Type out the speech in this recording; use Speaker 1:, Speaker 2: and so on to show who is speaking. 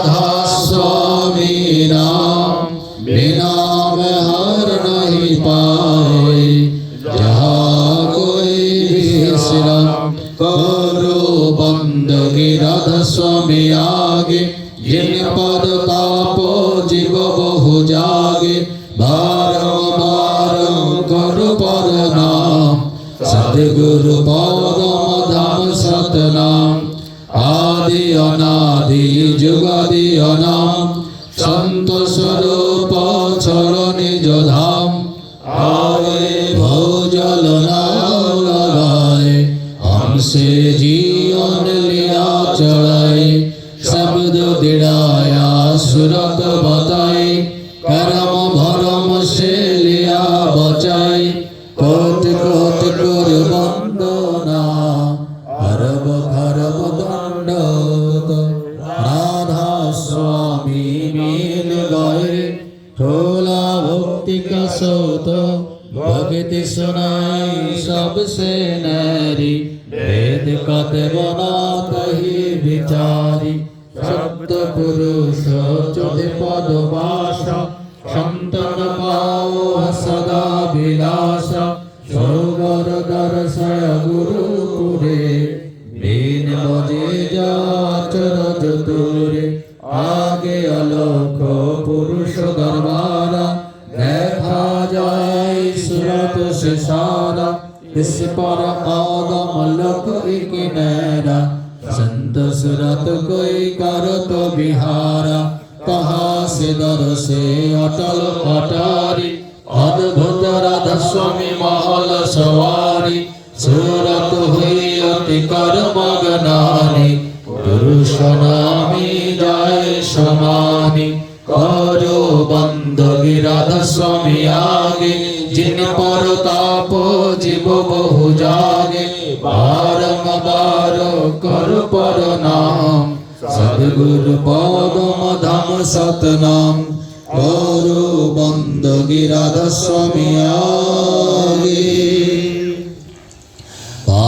Speaker 1: स्वामी गाय करो जन्म सफल कर ले हे नाम है मन अपने धरले बैठक स्वामी अद्भुति राधा निरख निहार और योग सगे शोभाय गमयमात गुरुकुलधरी राधा स्वामी नाम बिना में हर नहीं पाए जहाँ कोई भी श्रम करो बंदगी राधा स्वामी आगे जिन पद तापो जीव बहु जागे बारंबार करो पर नाम सदगुरु पदम যোগা সন্ত স্বরূপ চরণে যোধাম। আরে ভৌজল নারায় হমসে জীবন চড়াই শব্দ সুরত বতাই করম ভরম সে ठोला भक्ति का सोत भक्ति सुनाई सबसे नारी वेद कते बना कही विचारी शब्द पुरुष चौदह पद भाषा संतन पाओ सदा विलास पर आगम लोक एक नैना संत सुरत कोई करो तो बिहारा कहाँ से दर से अटल अटारी अद्भुत राधा स्वामी महल सवारी सूरत हुई अति कर मगनानी पुरुष नामी বন্ধগি রাধা স্বামী আগে যিনি পরতাপ জীব বহু জাগে। বারম্বার কর পর নাম, সদগুর পরম ধাম সতনাম। করো বন্ধগি রাধা স্বামী আগে।